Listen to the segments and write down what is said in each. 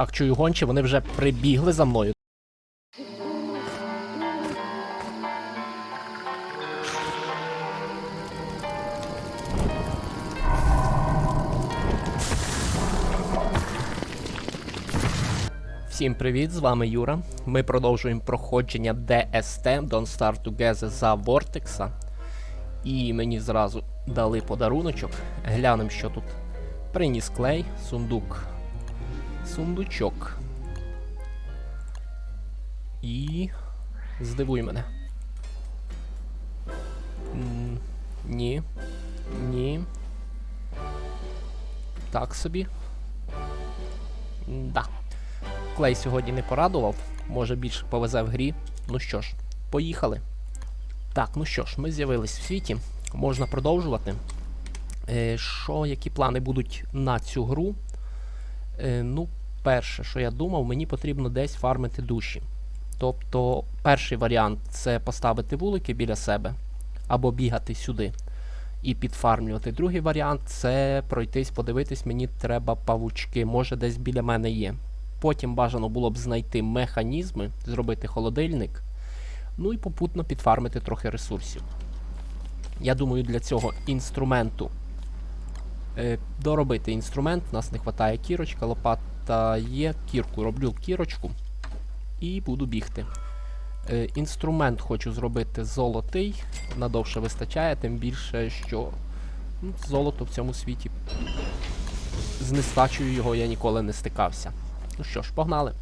Так, чую гончі, вони вже прибігли за мною. Всім привіт, з вами Юра. Ми продовжуємо проходження DST Don't Start Together за Вортекса. І мені зразу дали подаруночок. Глянемо, що тут. Приніс клей, сундук. Сундучок. І. Здивуй мене. Ні. Ні. Так собі. Да. Клей сьогодні не порадував. Може більше повезе в грі. Ну що ж, поїхали. Так, ну що ж, ми з'явились в світі. Можна продовжувати. Е, що, які плани будуть на цю гру? Е, ну, перше, що я думав, мені потрібно десь фармити душі. Тобто, перший варіант це поставити вулики біля себе або бігати сюди і підфармлювати. Другий варіант це пройтись, подивитись, мені треба павучки, може десь біля мене є. Потім бажано було б знайти механізми, зробити холодильник, ну і попутно підфармити трохи ресурсів. Я думаю, для цього інструменту е, доробити інструмент. У нас не вистачає кірочка, лопата є, кірку роблю кірочку і буду бігти. Е, інструмент хочу зробити золотий, надовше вистачає, тим більше, що ну, золото в цьому світі. З нестачею його я ніколи не стикався. Ну що ж, погнали.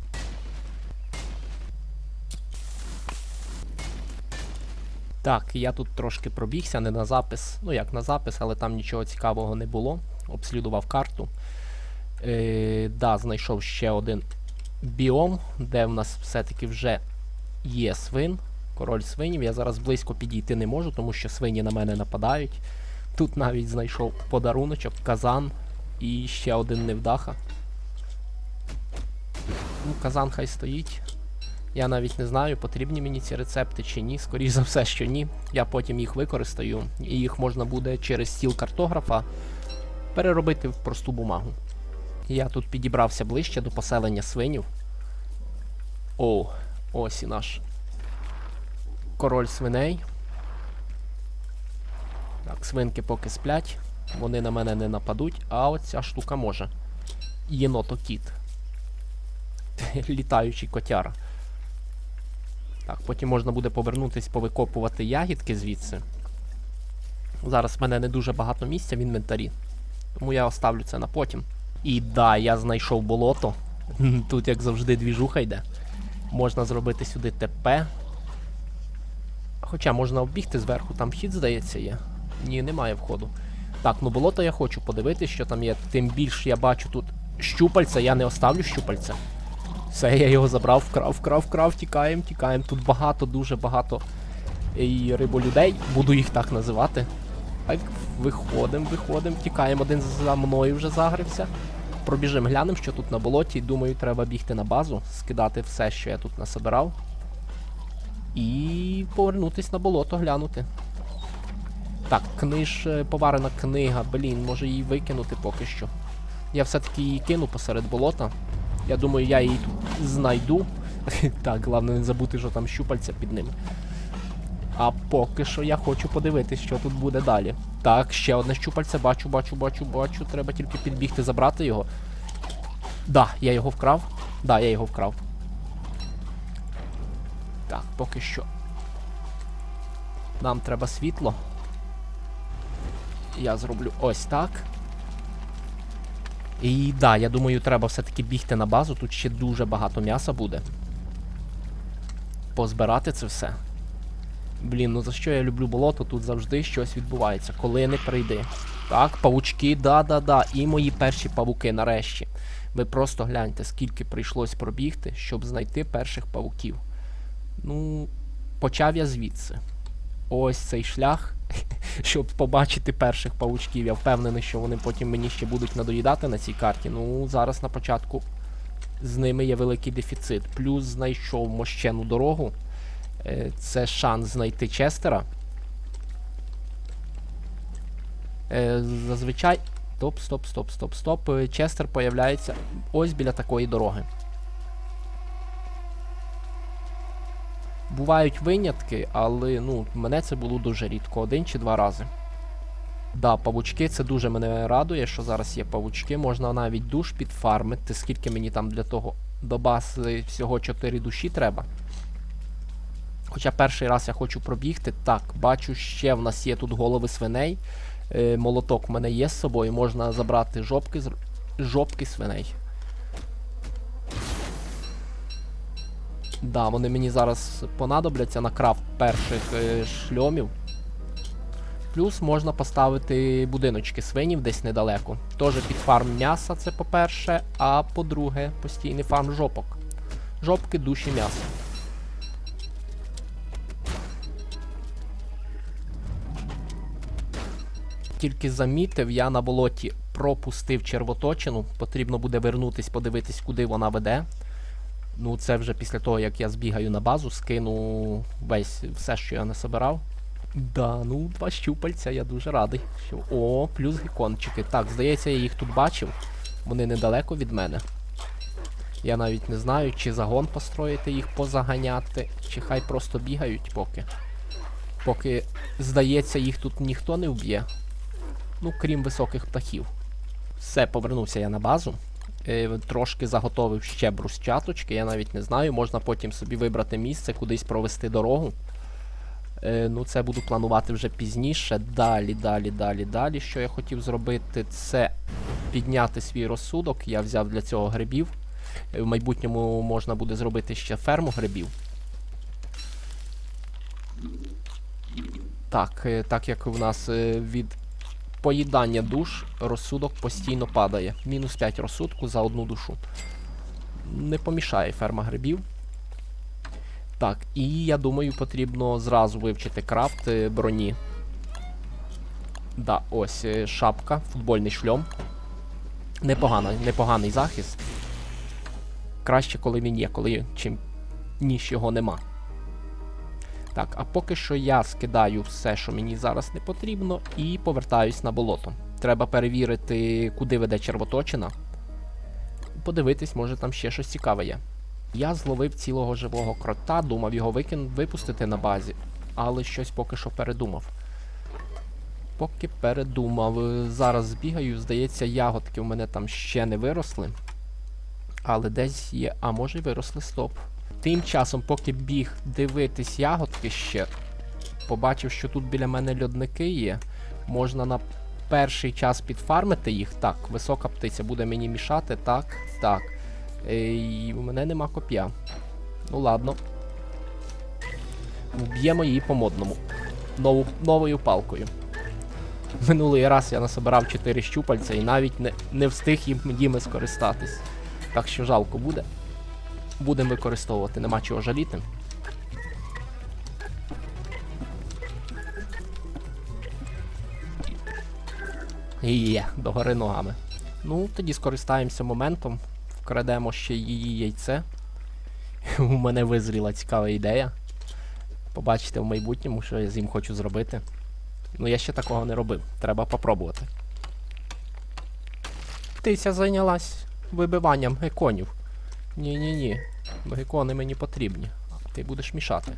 Так, я тут трошки пробігся, не на запис. Ну як на запис, але там нічого цікавого не було. Обслідував карту. Е, да, знайшов ще один біом, де в нас все-таки вже є свин. Король свинів. Я зараз близько підійти не можу, тому що свині на мене нападають. Тут навіть знайшов подаруночок, казан і ще один невдаха. Ну, казан хай стоїть. Я навіть не знаю, потрібні мені ці рецепти чи ні. Скоріше за все, що ні. Я потім їх використаю, і їх можна буде через стіл картографа переробити в просту бумагу. Я тут підібрався ближче до поселення свинів. О, ось і наш король свиней. Так, свинки поки сплять, вони на мене не нападуть, а оця штука може. Єнотокіт. Літаючий котяра. Так, потім можна буде повернутись, повикопувати ягідки звідси. Зараз в мене не дуже багато місця в інвентарі. Тому я оставлю це на потім. І да, я знайшов болото. Тут, як завжди, двіжуха йде. Можна зробити сюди ТП. Хоча можна оббігти зверху, там вхід, здається, є. Ні, немає входу. Так, ну болото я хочу подивитися, що там є. Тим більше я бачу тут щупальця, я не оставлю щупальця. Все, я його забрав, вкрав, вкрав, вкрав, тікаємо, тікаємо. Тут багато, дуже багато і риболюдей, буду їх так називати. Так, виходимо, виходимо, тікаємо, один за мною вже загрився. Пробіжимо, глянемо, що тут на болоті. Думаю, треба бігти на базу, скидати все, що я тут насобирав. І повернутись на болото, глянути. Так, книж, е, поварена книга, блін, може її викинути поки що. Я все-таки її кину посеред болота. Я думаю, я її тут знайду. так, головне не забути, що там щупальця під ним. А поки що я хочу подивитись, що тут буде далі. Так, ще одне щупальце, бачу, бачу, бачу, бачу. Треба тільки підбігти, забрати його. Да, я його вкрав. Да, я його вкрав. Так, поки що. Нам треба світло. Я зроблю ось так. І да, я думаю, треба все-таки бігти на базу. Тут ще дуже багато м'яса буде. Позбирати це все. Блін, ну за що я люблю болото? Тут завжди щось відбувається. Коли не прийди. Так, павучки, да-да-да. І мої перші павуки нарешті. Ви просто гляньте, скільки прийшлось пробігти, щоб знайти перших павуків. Ну, почав я звідси. Ось цей шлях, щоб побачити перших павучків. Я впевнений, що вони потім мені ще будуть надоїдати на цій карті. Ну, зараз на початку з ними є великий дефіцит. Плюс знайшов мощену дорогу. Е, Це шанс знайти Честера. Е, Зазвичай Стоп, стоп, стоп, стоп, стоп. Е, Честер появляється ось біля такої дороги. Бувають винятки, але ну, мене це було дуже рідко, один чи два рази. Да, павучки, це дуже мене радує, що зараз є павучки. Можна навіть душ підфармити, скільки мені там для того до бази всього 4 душі треба. Хоча перший раз я хочу пробігти. Так, бачу, ще в нас є тут голови свиней. Е, молоток в мене є з собою, можна забрати жопки, жопки свиней. Да, вони мені зараз понадобляться на крафт перших е, шльомів. Плюс можна поставити будиночки свинів десь недалеко. Теж під фарм м'яса, це по-перше, а по-друге, постійний фарм жопок. Жопки, душі, м'ясо. Тільки замітив, я на болоті пропустив червоточину. Потрібно буде вернутись, подивитись, куди вона веде. Ну, це вже після того, як я збігаю на базу, скину весь все, що я не собирав. Да, ну, два щупальця, я дуже радий. Що... О, плюс гекончики. Так, здається, я їх тут бачив. Вони недалеко від мене. Я навіть не знаю, чи загон построїти їх позаганяти, чи хай просто бігають поки. Поки, здається, їх тут ніхто не вб'є. Ну, крім високих птахів. Все, повернувся я на базу. Е, трошки заготовив ще брусчаточки, я навіть не знаю. Можна потім собі вибрати місце, кудись провести дорогу. Е, ну, це буду планувати вже пізніше. Далі, далі, далі, далі. Що я хотів зробити, це підняти свій розсудок. Я взяв для цього грибів. Е, В майбутньому можна буде зробити ще ферму грибів. Так, так як в нас від поїдання душ розсудок постійно падає. Мінус 5 розсудку за одну душу. Не помішає ферма грибів. Так, і я думаю, потрібно зразу вивчити крафт е, броні. Да, ось е, шапка, футбольний шльом. Непогано, непоганий захист. Краще, коли він є, коли чим ніж його нема. Так, а поки що я скидаю все, що мені зараз не потрібно, і повертаюсь на болото. Треба перевірити, куди веде червоточина. Подивитись, може там ще щось цікаве є. Я зловив цілого живого крота, думав його викин... випустити на базі, але щось поки що передумав. Поки передумав. Зараз збігаю, здається, ягодки у мене там ще не виросли. Але десь є. А може й виросли стоп. Тим часом, поки біг дивитись ягодки ще, побачив, що тут біля мене льодники є. Можна на перший час підфармити їх. Так, висока птиця буде мені мішати. Так, так. Е, І у мене нема коп'я. Ну ладно. Вб'ємо її по модному. Нову, новою палкою. Минулий раз я насобирав 4 щупальця і навіть не, не встиг їм їми скористатись. Так що жалко буде. Будемо використовувати, нема чого жаліти. Є, догори ногами. Ну, тоді скористаємося моментом, вкрадемо ще її яйце. У мене визріла цікава ідея. Побачите в майбутньому, що я з ним хочу зробити. Ну, я ще такого не робив. Треба попробувати. Птиця зайнялась вибиванням геконів. Ні-ні-ні. Гекони мені потрібні. Ти будеш мішати.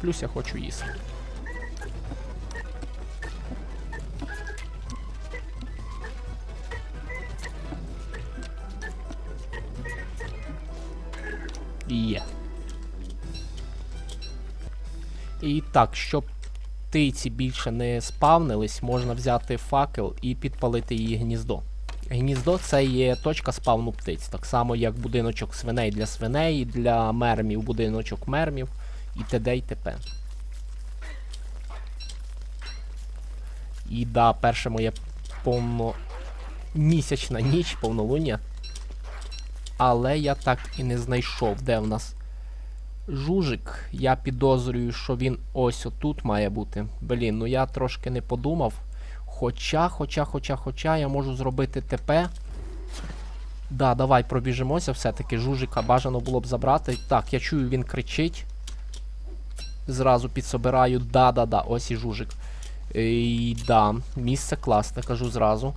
Плюс я хочу їсти. Є. І так, щоб птиці більше не спавнились, можна взяти факел і підпалити її гніздо. Гніздо це є точка спавну птиць, так само як будиночок свиней для свиней, для мермів будиночок мермів і т.д. і т.п. І да, перше моє повномісячна ніч, повнолуння. Але я так і не знайшов, де в нас жужик. Я підозрюю, що він ось отут має бути. Блін, ну я трошки не подумав. Хоча, хоча, хоча, хоча, я можу зробити ТП. Да, давай пробіжимося все-таки. Жужика бажано було б забрати. Так, я чую, він кричить. Зразу підсобираю. Да-да-да, ось і жужик. І да, місце класне, кажу зразу.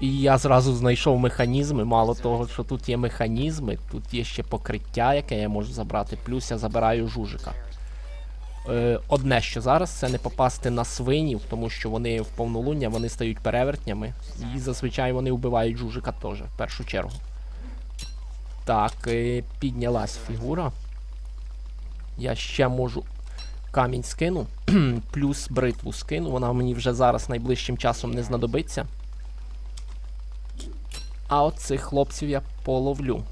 І я зразу знайшов механізми. Мало того, що тут є механізми, тут є ще покриття, яке я можу забрати, плюс я забираю жужика. Е, одне, що зараз, це не попасти на свинів, тому що вони в повнолуння вони стають перевертнями. І зазвичай вони вбивають жужика теж, в першу чергу. Так, е, піднялась фігура. Я ще можу камінь скину, плюс бритву скину. Вона мені вже зараз найближчим часом не знадобиться. А от цих хлопців я половлю.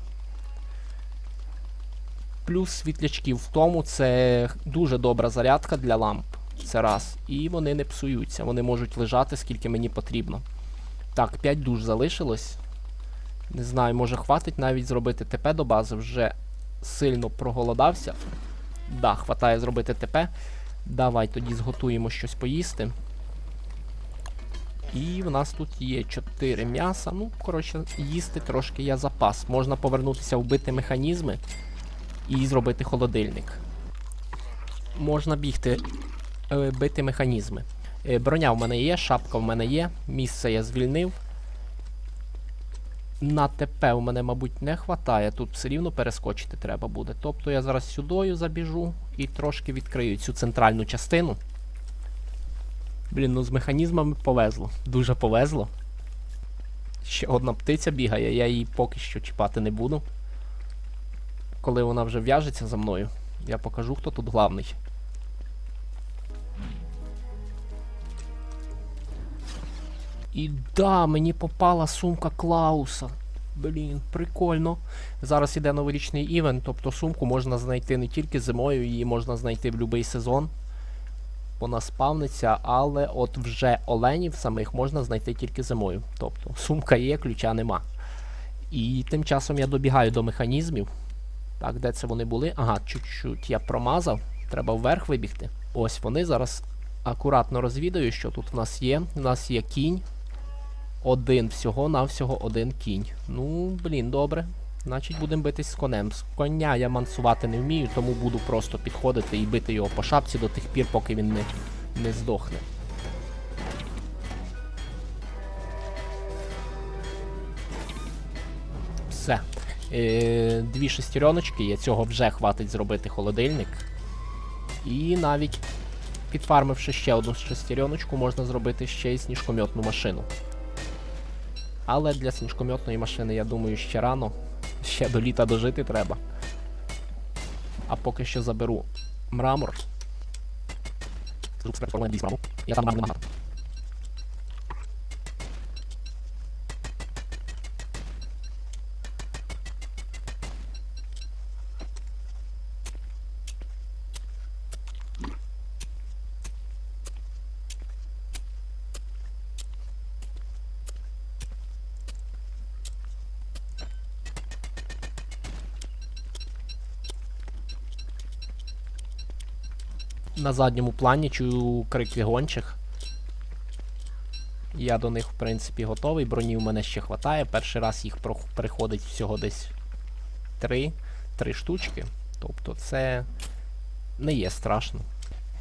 Плюс світлячків в тому це дуже добра зарядка для ламп. Це раз. І вони не псуються, вони можуть лежати скільки мені потрібно. Так, 5 душ залишилось. Не знаю, може хватить навіть зробити ТП до бази, вже сильно проголодався. Да, хватає зробити ТП. Давай тоді зготуємо щось поїсти. І в нас тут є 4 м'яса. Ну, коротше, їсти трошки є запас. Можна повернутися вбити механізми і зробити холодильник. Можна бігти, е, бити механізми. Е, броня в мене є, шапка в мене є, місце я звільнив. На ТП у мене, мабуть, не вистачає. Тут все рівно перескочити треба буде. Тобто я зараз сюдою забіжу і трошки відкрию цю центральну частину. Блін, ну з механізмами повезло. Дуже повезло. Ще одна птиця бігає, я її поки що чіпати не буду. Коли вона вже в'яжеться за мною, я покажу, хто тут главний. І да, мені попала сумка Клауса. Блін, прикольно. Зараз іде новорічний івент, тобто сумку можна знайти не тільки зимою, її можна знайти в будь-який сезон. Вона спавниться, але от вже оленів самих можна знайти тільки зимою. Тобто сумка є, ключа нема. І тим часом я добігаю до механізмів. Так, де це вони були? Ага, чуть-чуть я промазав. Треба вверх вибігти. Ось вони зараз акуратно розвідаю, що тут в нас є. У нас є кінь. Один всього-навсього один кінь. Ну, блін, добре. Значить, будемо битись з конем. З коня я мансувати не вмію, тому буду просто підходити і бити його по шапці до тих пір, поки він не, не здохне. Все. Е, дві шестереночки є, цього вже хватить зробити холодильник. І навіть підфармивши ще одну шестереночку, можна зробити ще й сніжкомьотну машину. Але для сніжкомьотної машини, я думаю, ще рано. Ще до літа дожити треба. А поки що заберу мрамор. Я там мрамор. На задньому плані чую крики гончих. Я до них, в принципі, готовий. Броні в мене ще хватає. Перший раз їх приходить всього десь три, три штучки. Тобто це не є страшно.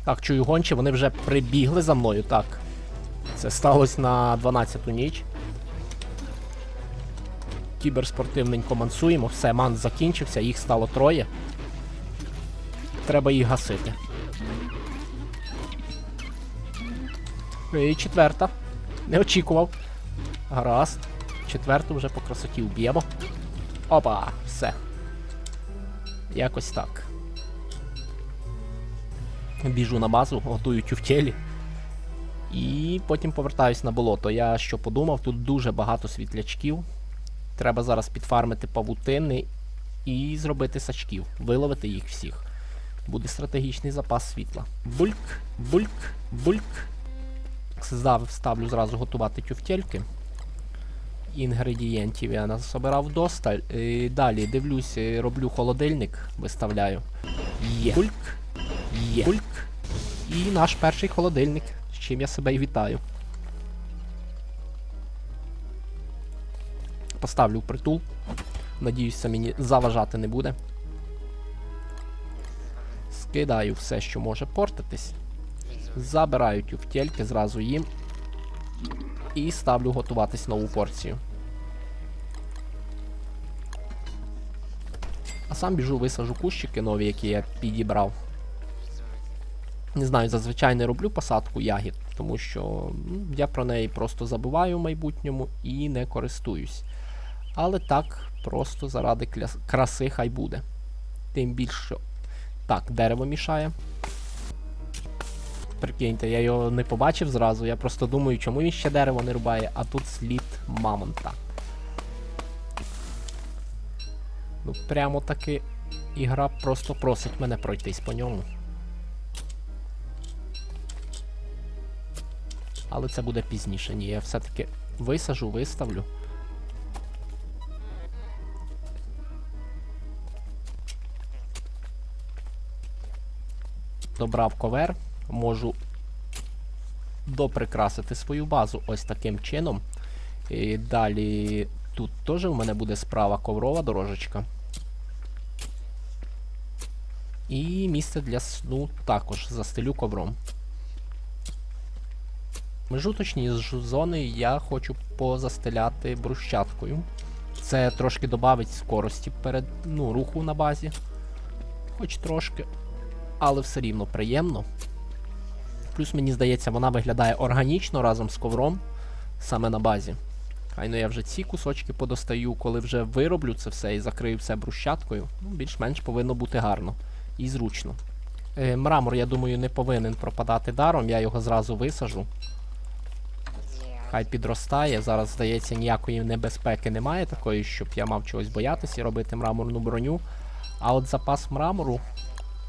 Так, чую гончі, вони вже прибігли за мною, так. Це сталося на 12-ту ніч. Кіберспортивненько мансуємо. Все, ман закінчився, їх стало троє. Треба їх гасити. І четверта. Не очікував. Гаразд. Четверту вже по красоті вб'ємо. Опа, все. Якось так. Біжу на базу, готую тюфтєлі. І потім повертаюсь на болото. Я що подумав, тут дуже багато світлячків. Треба зараз підфармити павутини і зробити сачків, виловити їх всіх. Буде стратегічний запас світла. Бульк, бульк, бульк. Ставлю зразу готувати тюфтельки. Інгредієнтів я насобирав досталь. І далі дивлюсь, е, роблю холодильник, виставляю. Є. Бульк. Є. Бульк. І наш перший холодильник, з чим я себе і вітаю. Поставлю притул. Надіюсь, це мені заважати не буде. Скидаю все, що може портитись. Забираю тюфтельки зразу їм. І ставлю готуватись нову порцію. А сам біжу, висажу кущики нові, які я підібрав. Не знаю, зазвичай не роблю посадку ягід, тому що ну, я про неї просто забуваю в майбутньому і не користуюсь. Але так, просто заради краси хай буде. Тим більше. Так, дерево мішає. Прикиньте, я його не побачив зразу, я просто думаю, чому він ще дерево не рубає, а тут слід мамонта. Ну, прямо таки ігра просто просить мене пройтись по ньому. Але це буде пізніше. Ні, я все-таки висажу, виставлю. Добрав ковер, можу доприкрасити свою базу ось таким чином. І далі тут теж в мене буде справа коврова дорожечка. І місце для сну також застелю ковром. Межуточні зони я хочу позастеляти брусчаткою. Це трошки додавить скорості перед ну, руху на базі. Хоч трошки. Але все рівно приємно. Плюс, мені здається, вона виглядає органічно разом з ковром саме на базі. Хай ну я вже ці кусочки подостаю, коли вже вироблю це все і закрию все брусчаткою. Ну, більш-менш повинно бути гарно і зручно. Е, мрамор, я думаю, не повинен пропадати даром, я його зразу висажу. Хай підростає. Зараз, здається, ніякої небезпеки немає такої, щоб я мав чогось боятися і робити мраморну броню. А от запас мрамору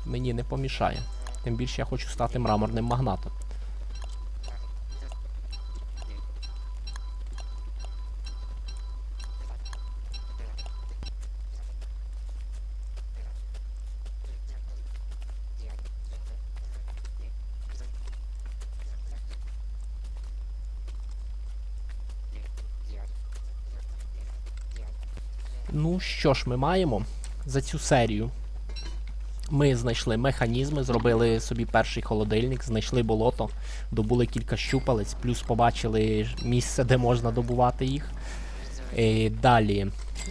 мені не помішає. Тим більше я хочу стати мраморним магнатом. Ну, що ж ми маємо за цю серію? Ми знайшли механізми, зробили собі перший холодильник, знайшли болото, добули кілька щупалець, плюс побачили місце, де можна добувати їх. Е, далі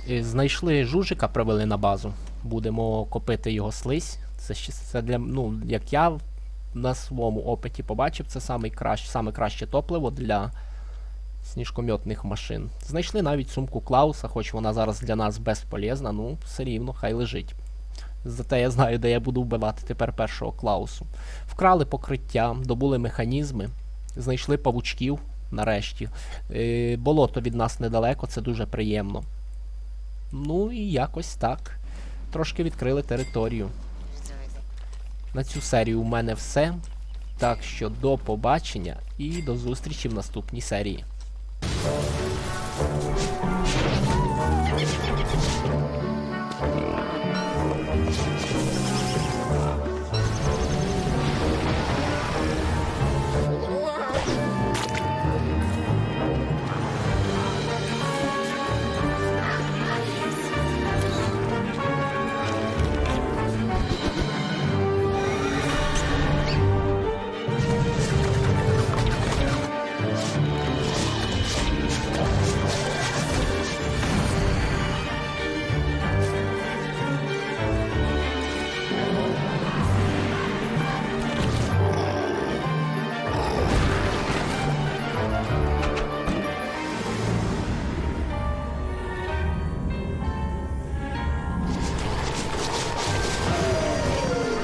е, знайшли жужика, привели на базу. Будемо копити його слизь. Це, це для, ну, як я на своєму опиті побачив, це саме краще, саме краще топливо для сніжкомьотних машин. Знайшли навіть сумку Клауса, хоч вона зараз для нас безполезна, ну все рівно, хай лежить. Зате я знаю, де я буду вбивати тепер першого Клаусу. Вкрали покриття, добули механізми, знайшли павучків нарешті. Е, болото від нас недалеко, це дуже приємно. Ну і якось так. Трошки відкрили територію. На цю серію у мене все. Так що до побачення і до зустрічі в наступній серії.